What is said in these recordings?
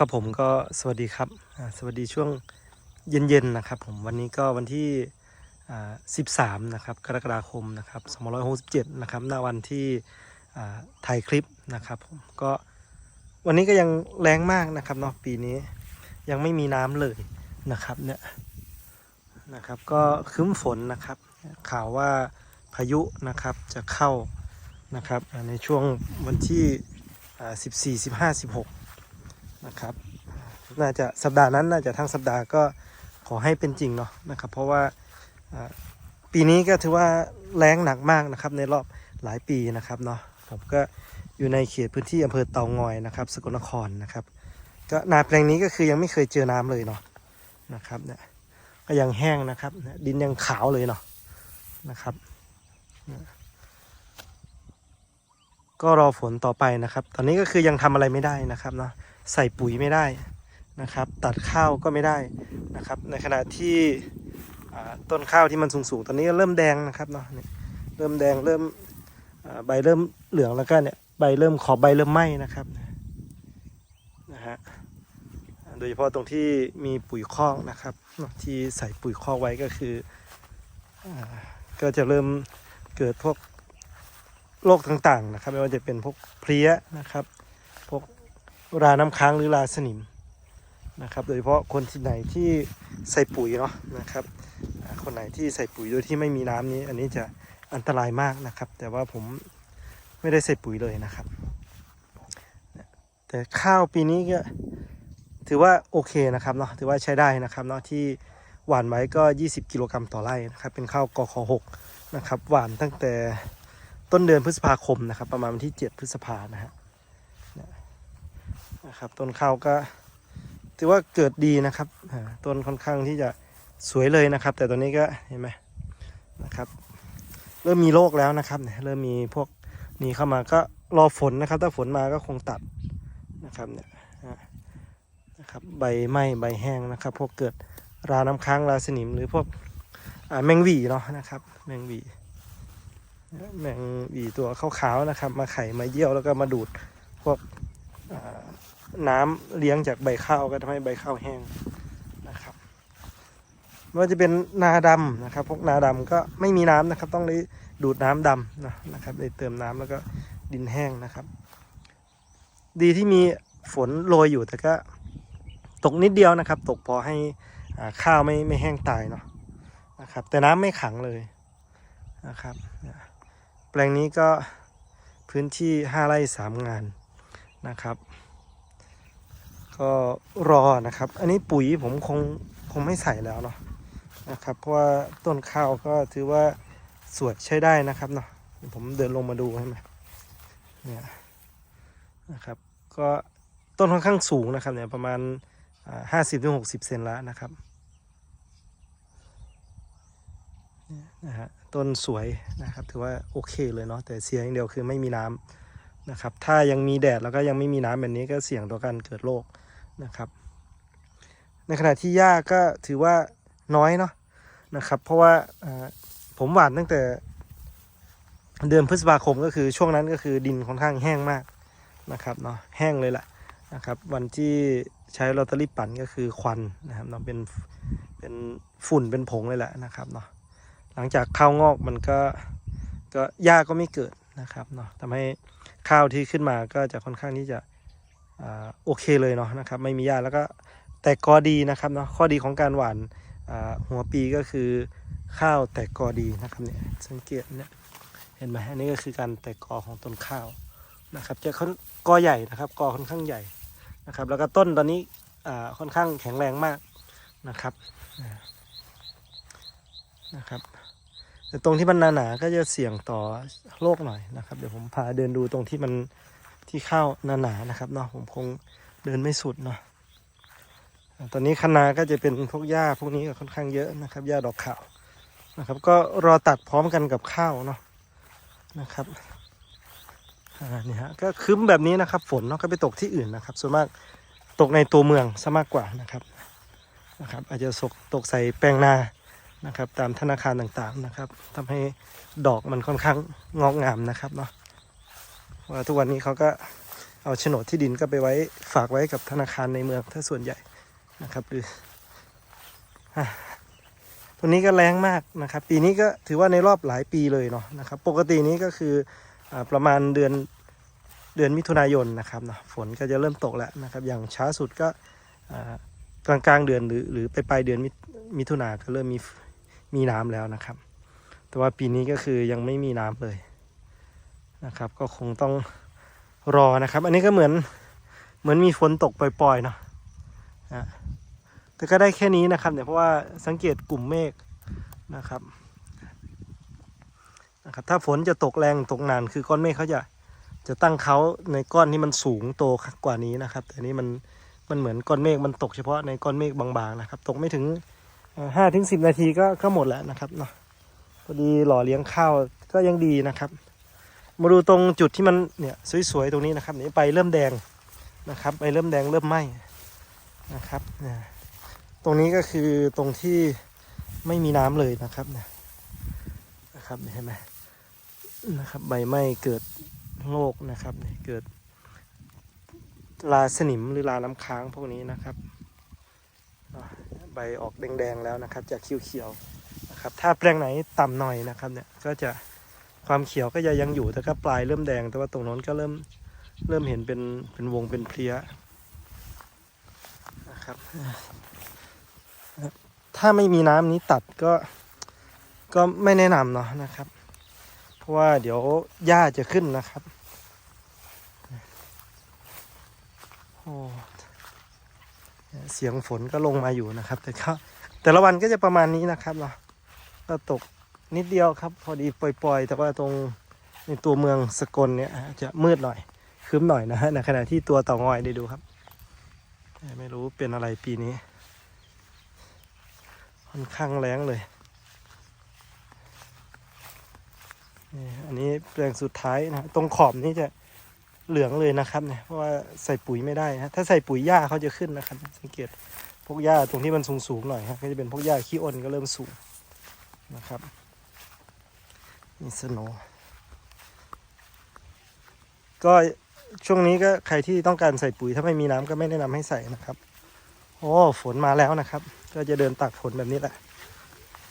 ครับผมก็สวัสดีครับสวัสดีช่วงเย็นๆนะครับผมวันนี้ก็วันที่13นะครับกรกฎาคมนะครับ267นะครับหน้าวันที่ถ่ายคลิปนะครับผมก็วันนี้ก็ยังแรงมากนะครับเนาะปีนี้ยังไม่มีน้ำเลยนะครับเนี่ยนะครับก็ครึ้มฝนนะครับข่าวว่าพายุนะครับจะเข้านะครับในช่วงวันที่ 14 15 16 นะครับ น่าจะสัปดาห์นั้นน่าจะทั้งสัปดาห์ก็ขอให้เป็นจริงเนาะนะครับ เพราะว่าปีนี้ก็ถือว่าแรงหนักมากนะครับ ในรอบหลายปีนะครับเนาะผมก็อยู่ในเขตพื้นที่อำเภอเตางอยนะครับ สกลนครนะครับ ก็นาแปลงนี้ก็คือยังไม่เคยเจอน้ำเลยเนาะนะครับเนี่ยก็ยังแห้งนะครับ ดินยังขาวเลยเนาะนะครับ ก็รอฝนต่อไปนะครับ ตอนนี้ก็คือยังทำอะไรไม่ได้นะครับเนาะ ใส่ปุ๋ยไม่ได้นะครับ ตัดข้าวก็ไม่ได้นะครับ ในขณะที่ต้นข้าวที่มันสูงๆตอนนี้เริ่มแดงนะครับเนาะเนี่ยเริ่มแดงเริ่มใบเริ่มเหลืองแล้วก็เนี่ยใบเริ่มขอบใบเริ่มไหม้นะครับนะฮะโดยเฉพาะตรงที่มีปุ๋ยคอกนะครับ ที่ใส่ปุ๋ยคอกไว้ก็คืออก็จะเริ่มเกิดพวกโรคต่างๆนะครับ ไม่ว่าจะเป็นพวกเพลี้ยนะครับ ราน้ำค้างหรือราสนิมนะครับ โดยเฉพาะคนที่ไหนที่ใส่ปุ๋ยเนาะนะครับ คนไหนที่ใส่ปุ๋ยโดยที่ไม่มีน้ำนี้ อันนี้จะอันตรายมากนะครับ แต่ว่าผมไม่ได้ใส่ปุ๋ยเลยนะครับ แต่ข้าวปีนี้ก็ถือว่าโอเคนะครับเนาะถือว่าใช้ได้นะครับเนาะที่หวานไว้ก็ 20 กิโลกรัมต่อไร่นะครับ เป็นข้าวกข6นะครับ หวานตั้งแต่ต้นเดือนพฤษภาคมนะครับ ประมาณวันที่ 7 พฤษภานะฮะ นะครับต้นข้าวก็ถือว่าเกิดดีนะครับต้นค่อนข้างที่จะสวยเลยนะครับ แต่ตอนนี้ก็เห็นไหมนะครับ เริ่มมีโรคแล้วนะครับเริ่มมีพวกนี้เข้ามาก็รอฝนนะครับ ถ้าฝนมาก็คงตัดนะครับเนี่ยนะครับใบไหม้ใบแห้งนะครับ พวกเกิดราน้ำค้างราสนิม หรือพวกแมงวีเนาะนะครับ แมงวีแมงวีตัวขาวๆนะครับ มาไข่มาเยี่ยวแล้วก็มาดูดพวก น้ำเลี้ยงจากใบข้าวก็ทำให้ใบข้าวแห้งนะครับไม่ว่าจะเป็นนาดำนะครับ พวกนาดำก็ไม่มีน้ำนะครับ ต้องได้ดูดน้ำดำนะนะครับได้เติมน้ำแล้วก็ดินแห้งนะครับ ดีที่มีฝนโรยอยู่แต่ก็ตกนิดเดียวนะครับ ตกพอให้ข้าวไม่ไม่แห้งตายเนาะนะครับ แต่น้ำไม่ขังเลยนะครับ แปลงนี้ก็พื้นที่ห้าไร่สามงานนะครับ ก็รอนะครับ อันนี้ปุ๋ยผมคงคงไม่ใส่แล้วเนาะนะครับ เพราะว่าต้นข้าวก็ถือว่าสวยใช้ได้นะครับเนาะผมเดินลงมาดูให้ไหมเนี่ยนะครับ ก็ต้นค่อนข้างสูงนะครับเนี่ยประมาณห้าสิบถึงหกสิบเซนล้วนะครับเนี่ยนะฮะต้นสวยนะครับ ถือว่าโอเคเลยเนาะแต่เสียอย่างเดียวคือไม่มีน้ำนะครับ ถ้ายังมีแดดแล้วก็ยังไม่มีน้ำแบบนี้ก็เสี่ยงต่อการเกิดโรค นะครับ ในขณะที่หญ้าก็ถือว่าน้อยเนาะนะครับ เพราะว่าผมหว่านตั้งแต่เดือนพฤษภาคมก็คือช่วงนั้นก็คือดินค่อนข้างแห้งมากนะครับเนาะแห้งเลยแหละนะครับ วันที่ใช้ลอตเตอรี่ปั่นก็คือควันนะครับเนาะเป็นเป็นฝุ่นเป็นผงเลยแหละนะครับเนาะหลังจากข้าวงอกมันก็ก็หญ้าก็ไม่เกิดนะครับเนาะทำให้ข้าวที่ขึ้นมาก็จะค่อนข้างที่จะ โอเคเลยเนาะนะครับไม่มีหญ้าแล้วก็แตกกอดีนะครับเนาะข้อดีของการหว่านหัวปีก็คือข้าวแตกกอดีนะครับเนี่ยสังเกตเนี่ยเห็นไหมอันนี้ก็คือการแตกกอของต้นข้าวนะครับจะค่อนกอใหญ่นะครับกอค่อนข้างใหญ่นะครับ แล้วก็ต้นตอนนี้ค่อนข้างแข็งแรงมากนะครับนะครับแต่ตรงที่มันหนาๆก็จะเสี่ยงต่อโรคหน่อยนะครับ เดี๋ยวผมพาเดินดูตรงที่มัน ที่เข้าหนาๆนะครับเนาะผมคงเดินไม่สุดเนาะตอนนี้คะนาก็จะเป็นพวกหญ้าพวกนี้ก็ค่อนข้างเยอะนะครับหญ้าดอกขาวนะครับ ก็รอตัดพร้อมกันกับข้าวเนาะนะครับอ่านี่ฮะก็คืมแบบนี้นะครับ ฝนเนาะก็ไปตกที่อื่นนะครับ ส่วนมากตกในตัวเมืองซะมากกว่านะครับนะครับ อาจจะตกตกใส่แปลงนานะครับ ตามธนาคารต่างๆนะครับทำให้ดอกมันค่อนข้างงอกงามนะครับเนาะ ว่าทุกวันนี้เขาก็เอาโฉนดที่ดินก็ไปไว้ฝากไว้กับธนาคารในเมือง ถ้าส่วนใหญ่นะครับหรือตัวนี้ก็แรงมากนะครับ ปีนี้ก็ถือว่าในรอบหลายปีเลยเนาะนะครับ ปกตินี้ก็คืออประมาณเดือนเดือนมิถุนายนนะครับเนาะฝนก็จะเริ่มตกแล้วนะครับ อย่างช้าสุดก็กลางกลางเดือนหรือหรือไปปลายเดือนมิมิถุนาก็เริ่มมีมีน้ำแล้วนะครับ แต่ว่าปีนี้ก็คือยังไม่มีน้ำเลย นะครับ ก็คงต้องรอนะครับ อันนี้ก็เหมือนเหมือนมีฝนตกปล่อยๆเนาะอะแต่ก็ได้แค่นี้นะครับเนี่ยเพราะว่าสังเกตกลุ่มเมฆนะครับนะครับ ถ้าฝนจะตกแรงตกนานคือก้อนเมฆเขาจะจะตั้งเขาในก้อนที่มันสูงโตกว่านี้นะครับ แต่นนี้มันมันเหมือนก้อนเมฆมันตกเฉพาะในก้อนเมฆบางๆนะครับ ตกไม่ถึงห้าถึงสิบนาทีก็ก็หมดแล้วนะครับเนาะพอดีหล่อเลี้ยงข้าวก็ยังดีนะครับ มาดูตรงจุดที่มันเนี่ยสวยๆตรงนี้นะครับนี่ใบเริ่มแดงนะครับใบเริ่มแดงเริ่มไหม้นะครับเนี่ยตรงนี้ก็คือตรงที่ไม่มีน้ำเลยนะครับเนี่ยนะครับเห็นไหมนะครับใบไหม้เกิดโรคนะครับเนี่ยเกิดลาสนิมหรือลาน้ำค้างพวกนี้นะครับใบออกแดงๆแล้วนะครับจากเขียวๆนะครับถ้าแปลงไหนต่ำหน่อยนะครับเนี่ยก็จะ ความเขียวก็ยังอยู่แต่ก็ปลายเริ่มแดง แต่ว่าตรงโน้นก็เริ่มเริ่มเห็นเป็นเป็นวงเป็นเพลี้ยนะครับ ถ้าไม่มีน้ำนี้ตัดก็ก็ไม่แนะนำเนาะนะครับ เพราะว่าเดี๋ยวหญ้าจะขึ้นนะครับโอ้เสียงฝนก็ลงมาอยู่นะครับ แต่ก็แต่ละวันก็จะประมาณนี้นะครับเนาะก็ตก นิดเดียวครับ พอดีปล่อยๆ แต่ว่าตรงในตัวเมืองสกลเนี่ยจะมืดหน่อยครึ้มหน่อยนะฮะในขณะที่ตัวเต่างอยได้ดูครับ ไม่รู้เป็นอะไรปีนี้ ค่อนข้างแรงเลยอันนี้แปลงสุดท้ายนะตรงขอบนี้จะเหลืองเลยนะครับเนี่ยเพราะว่าใส่ปุ๋ยไม่ได้นะถ้าใส่ปุ๋ยหญ้าเขาจะขึ้นนะครับ สังเกตพวกหญ้าตรงที่มันสูงๆหน่อยครับก็จะเป็นพวกหญ้าขี้อ้นก็เริ่มสูงนะครับ นี่สโนก็ช่วงนี้ก็ใครที่ต้องการใส่ปุ๋ยถ้าไม่มีน้ำก็ไม่แนะนำให้ใส่นะครับ โอ้ฝนมาแล้วนะครับ ก็จะเดินตักฝนแบบนี้แหละ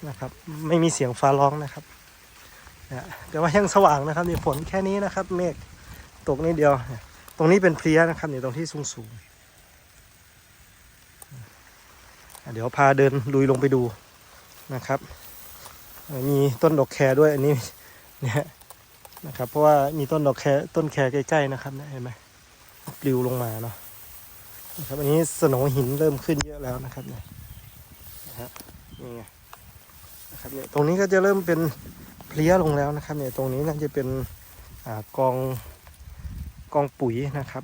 นะครับ ไม่มีเสียงฟ้าร้องนะครับนะแต่ว่ายังสว่างนะครับนี่ฝนแค่นี้นะครับ เมฆตกนิดเดียว ตรงนี้เป็นเพลียนะครับนี่ตรงที่สูงสูงเดี๋ยวพาเดินลุยลงไปดูนะครับ มีต้นดอกแครด้วยอันนี้เนี่ยนะครับเพราะว่ามีต้นดอกแครต้นแครใกล้ๆนะครับเห็นไหมปลิวลงมาเนาะนะครับอันนี้สโหนหินเริ่มขึ้นเยอะแล้วนะครับเนี่ยนะฮะนี่ไงนะครับเนี่ยตรงนี้ก็จะเริ่มเป็นเพลี้ยลงแล้วนะครับเนี่ยตรงนี้น่าจะเป็นอกองกองปุ๋ยนะครับ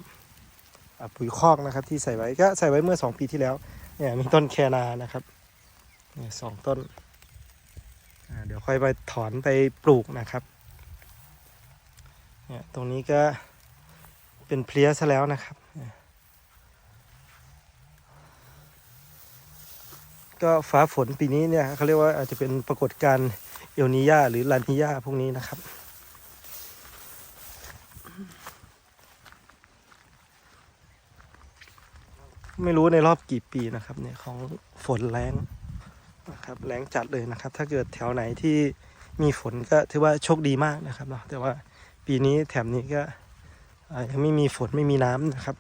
ปุ๋ยคอกนะครับที่ใส่ไว้ก็ใส่ไว้เมื่อสองปีที่แล้วเนี่ยมีต้นแคนานะครับเนี่ยสองต้น เดี๋ยวค่อยไปถอนไปปลูกนะครับเนี่ยตรงนี้ก็เป็นเพลี้ยซะแล้วนะครับ ก็ฟ้าฝนปีนี้เนี่ยเขาเรียกว่าอาจจะเป็นปรากฏการณ์เอลนียาหรือลานิยาพวกนี้นะครับไม่รู้ในรอบกี่ปีนะครับเนี่ยของฝนแรง นะครับแรงจัดเลยนะครับ ถ้าเกิดแถวไหนที่มีฝนก็ถือว่าโชคดีมากนะครับเนาะแต่ว่าปีนี้แถบนี้ก็ยังไม่มีฝนไม่มีน้ำนะครับ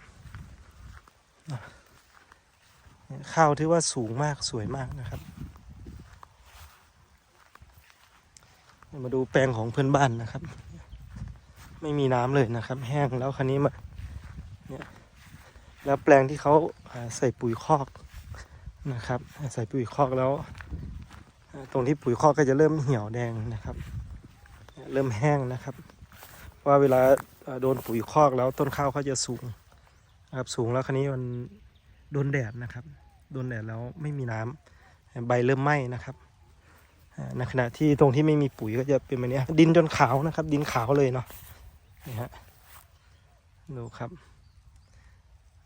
เข้าวถือว่าสูงมากสวยมากนะครับ มาดูแปลงของเพื่อนบ้านนะครับ ไม่มีน้ำเลยนะครับ แห้งแล้วคันนี้มาเนี่ยแล้วแปลงที่เขาใส่ปุ๋ยคอก นะครับ ใส่ปุ๋ยคอกแล้ว ตรงที่ปุ๋ยคอกก็จะเริ่มเหี่ยวแดงนะครับ เริ่มแห้งนะครับ ว่าเวลาโดนปุ๋ยคอกแล้วต้นข้าวเขาจะสูงนะครับสูงแล้วคราวนี้มันโดนแดดนะครับโดนแดดแล้วไม่มีน้ำใบเริ่มไหม้นะครับในขณะที่ตรงที่ไม่มีปุ๋ยก็จะเป็นแบบนี้ดินจนขาวนะครับ ดินขาวเลยเนาะนี่ฮะดูครับ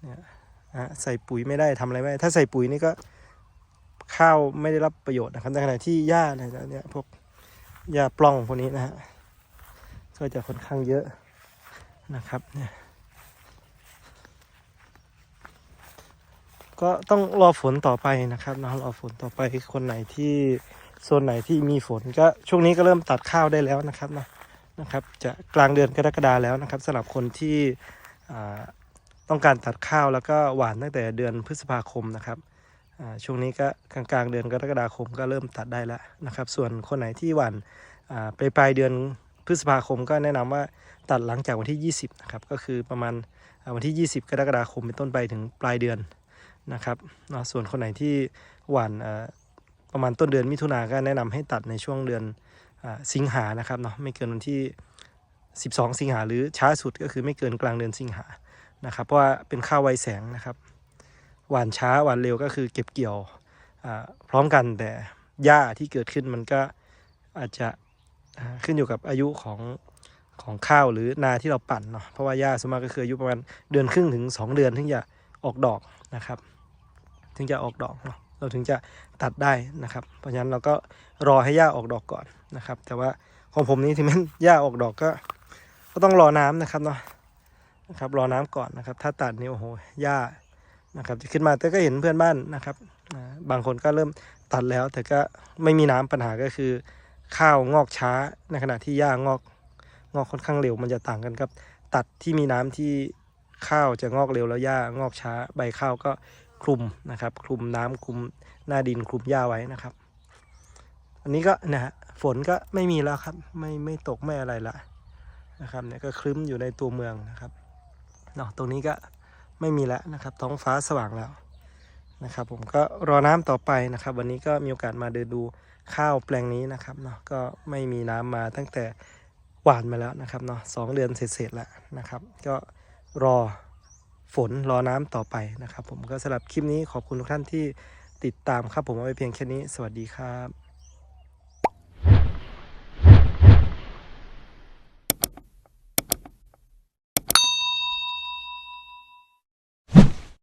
เนี่ยะใส่ปุ๋ยไม่ได้ทำอะไรไม่ได้ถ้าใส่ปุ๋ยนี่ก็ข้าวไม่ได้รับประโยชน์นะครับในขณะที่หญ้าเนี่ยพวกหญ้าปล้องพวกนี้นะฮะก็จะค่อนข้างเยอะนะครับเนี่ยก็ต้องรอฝนต่อไปนะครับนะรอฝนต่อไปคนไหนที่โซนไหนที่มีฝนก็ช่วงนี้ก็เริ่มตัดข้าวได้แล้วนะครับนะนะครับ จะกลางเดือนกรกฎาแล้วนะครับสำหรับคนที่อ่า ต้องการตัดข้าวแล้วก็หวานตั้งแต่เดือนพฤษภาคมนะครับช่วงนี้ก็กลางๆ เดือนกรกฎาคมก็เริ่มตัดได้แล้วนะครับ ส่วนคนไหนที่หวานอ่าไปปลายเดือนพฤษภาคมก็แนะนำว่าตัดหลังจากวันที่ 20นะครับก็คือประมาณวันที่ 20 กรกฎาคมเป็นต้นไปถึงปลายเดือนนะครับเนาะส่วนคนไหนที่หวานประมาณต้นเดือนมิถุนาก็แนะนำให้ตัดในช่วงเดือนสิงหานะครับเนาะไม่เกินวันที่ 12 สิงหาหรือช้าสุดก็คือไม่เกินกลางเดือนสิงหา นะครับ เพราะว่าเป็นข้าวไวแสงนะครับ หวานช้าหวานเร็วก็คือเก็บเกี่ยวพร้อมกันแต่หญ้าที่เกิดขึ้นมันก็อาจจะขึ้นอยู่กับอายุของของข้าวหรือนาที่เราปั่นเนาะเพราะว่าหญ้าส่วนมากก็คืออายุประมาณเดือนครึ่งถึง 2 เดือนถึงจะออกดอกนะครับ ถึงจะออกดอกเนาะเราถึงจะตัดได้นะครับ เพราะฉะนั้นเราก็รอให้หญ้าออกดอกก่อนนะครับ แต่ว่าของผมนี้ถึงแม้นหญ้าออกดอกก็ ก็ต้องรอน้ำนะครับเนาะ นะครับรอน้ำก่อนนะครับ ถ้าตัดนี่โอ้โหหญ้านะครับจะขึ้นมาแต่ก็เห็นเพื่อนบ้านนะครับบางคนก็เริ่มตัดแล้ว แต่ก็ไม่มีน้ำปัญหาก็คือ ข้าวงอกช้าในขณะที่หญ้างอกงอกค่อนข้างเร็วมันจะต่างกันครับ ตัดที่มีน้ำที่ข้าวจะงอกเร็วแล้วหญ้างอกช้า ใบข้าวก็คลุมนะครับ คลุมน้ำคลุมหน้าดินคลุมหญ้าไว้นะครับ อันนี้ก็นะฮะฝนก็ไม่มีแล้วครับ ไม่ไม่ตกไม่อะไรละนะครับเนี่ยก็ครึ้มอยู่ในตัวเมืองนะครับ เนาะตรงนี้ก็ไม่มีแล้วนะครับ ท้องฟ้าสว่างแล้วนะครับ ผมก็รอน้ำต่อไปนะครับ วันนี้ก็มีโอกาสมาเดินดูข้าวแปลงนี้นะครับเนาะก็ไม่มีน้ำมาตั้งแต่หวานมาแล้วนะครับเนาะสองเดือนเสร็จแล้วนะครับ ก็รอฝนรอน้ำต่อไปนะครับ ผมก็สำหรับคลิปนี้ขอบคุณทุกท่านที่ติดตามครับ ผมเอาไปเพียงแค่นี้ สวัสดีครับ